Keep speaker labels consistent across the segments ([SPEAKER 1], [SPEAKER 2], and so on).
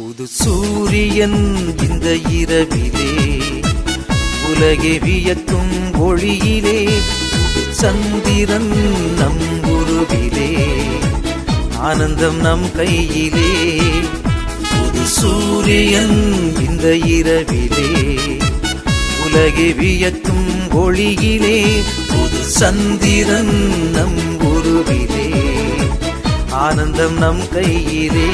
[SPEAKER 1] புது சூரியன் இந்த இரவிலே உலகை வியக்கும் ஒளியிலே சந்திரன் நம் உருவிலே ஆனந்தம் நம் கையிலே. புது சூரியன் இந்த இரவிலே உலகை வியக்கும் ஒளியிலே புது சந்திரன் நம் உருவிலே ஆனந்தம் நம் கையிலே.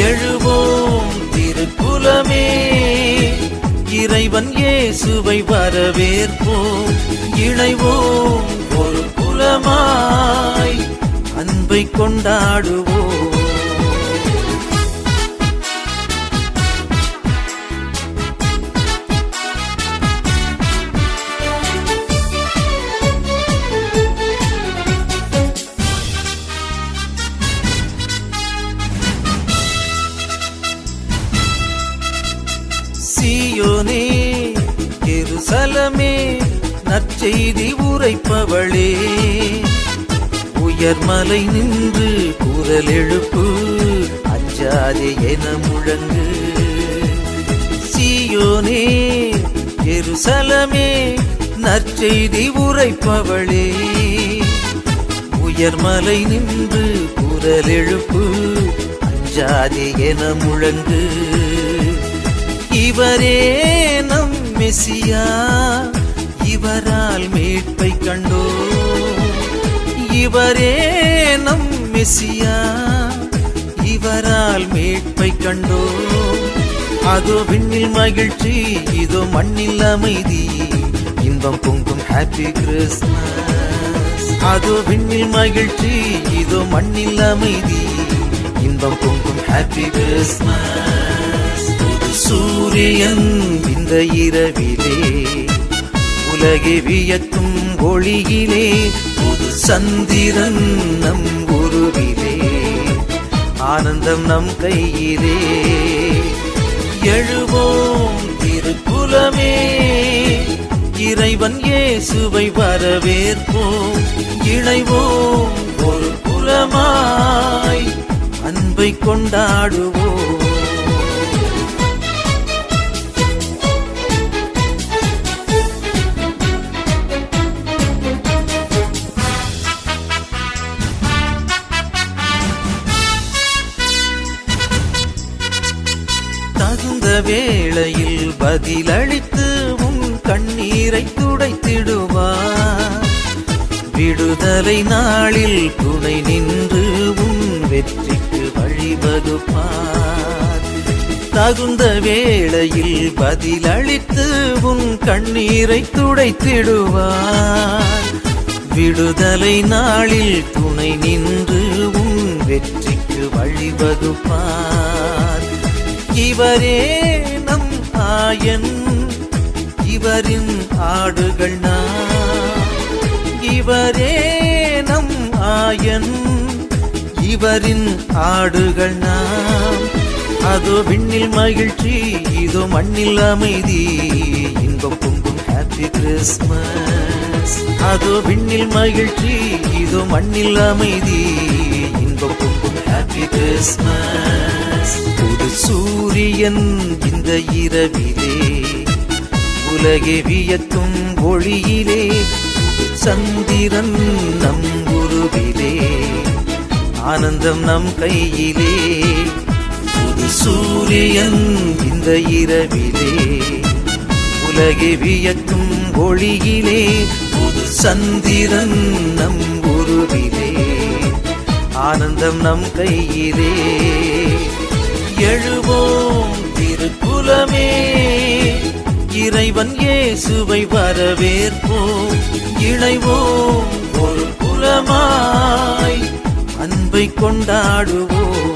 [SPEAKER 1] எழுவோம் திருக்குலமே. இறைவன் இயேசுவை வரவேற்போம். இணைவோம் ஒரு குலமாய் அன்பை கொண்டாடுவோம். சீயோனே எருசலமே நற்செய்தி உரைப்பவளே. உயர்மலை நின்று குரல் எழுப்பு அஞ்சாதே என முழங்கு. சீயோனே எருசலமே நற்செய்தி உரைப்பவளே. உயர்மலை நின்று குரல் எழுப்பு அஞ்சாதே என முழங்கு. இவரே மேசியா இவரால் மீட்பை கண்டோ? இவரே நம் மெசியா? இவரால் மீட்பை கண்டோ? அதோ விண்ணில் மகிழ்ச்சி இதோ மண்ணில் அமைதி. இன்பம் பொங்கும் ஹாப்பி கிறிஸ்மஸ் அதோ விண்ணில் மகிழ்ச்சி இதோ மண்ணில் அமைதி. இன்பம் பொங்கும் ஹாப்பி கிறிஸ்மஸ் சூரியன் இந்த இரவிலே உலகை வியக்கும் ஒளியிலே புது சந்திரன் நம் உருவிலே. ஆனந்தம் நம் கையிலே. எழுவோம் திருக்குலமே. இறைவன் இயேசுவை வரவேற்போம். இணைவோம் ஒரு குலமாய் அன்பை கொண்டாடுவோம். வேளையில் பதிலளித்து உன் கண்ணீரை துடைத்திடுவார் விடுதலை நாளில் துணை நின்று உன் வெற்றிக்கு வழிவகுப்பார் தகுந்த வேளையில் பதிலளித்து உன் கண்ணீரை துடைத்திடுவார் விடுதலை நாளில் துணை நின்று உன் வெற்றிக்கு வழிவகுப்பார் இவரே நம் ஆயன். இவரின் ஆடுகள் நாம் இவரே நம் ஆயன். இவரின் ஆடுகள் நாம் அதோ விண்ணில் மகிழ்ச்சி இதோ மண்ணில் அமைதி. இன்பம் பொங்கும் ஹாப்பி கிறிஸ்மஸ் அதோ விண்ணில் மகிழ்ச்சி இதோ மண்ணில் அமைதி. இன்பம் பொங்கும் ஹாப்பி கிறிஸ்மஸ் புது சூரியன் இந்த இரவிலே உலகை வியக்கும் ஒளியிலே சந்திரன் நம் குருவிலே ஆனந்தம் நம் கையிலே. புது சூரியன் இந்த இரவிலே உலகை வியக்கும் ஒளியிலே புது சந்திரன் நம் குருவிலே ஆனந்தம் நம் கையிலே. இறைவன் இயேசுவை வரவேற்போம். இணைவோம் ஒரு குலமாய் அன்பை கொண்டாடுவோம்.